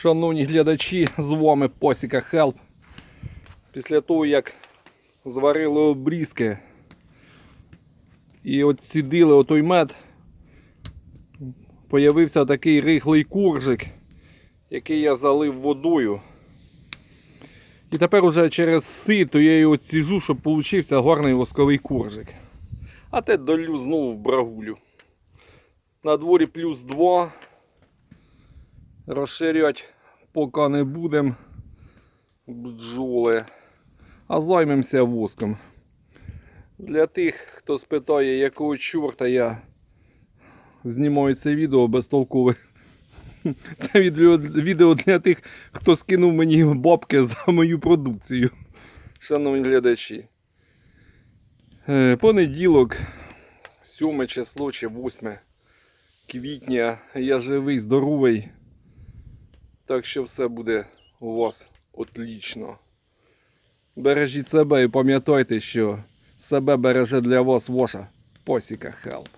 Шановні глядачі, з вами Посіка Хелп. Після того, як зварили обрізки і от цідили отой мед, появився такий рихлий куржик, який я залив водою. І тепер уже через сито я його ціжу, щоб получився гарний восковий куржик. А те долю знову в брагулю. На дворі плюс 2. Розширять поки не будемо бджоли, а займемося воском. Для тих, хто спитає, якого чорта я знімаю це відео безтолкове. Це відео, відео для тих, хто скинув мені бабки за мою продукцію. Шановні глядачі. Е, Понеділок, 7 число чи 8 квітня. Я живий, здоровий. Так що все буде у вас отлічно. Бережіть себе і пам'ятайте, що себе береже для вас ваша посіка Хелп.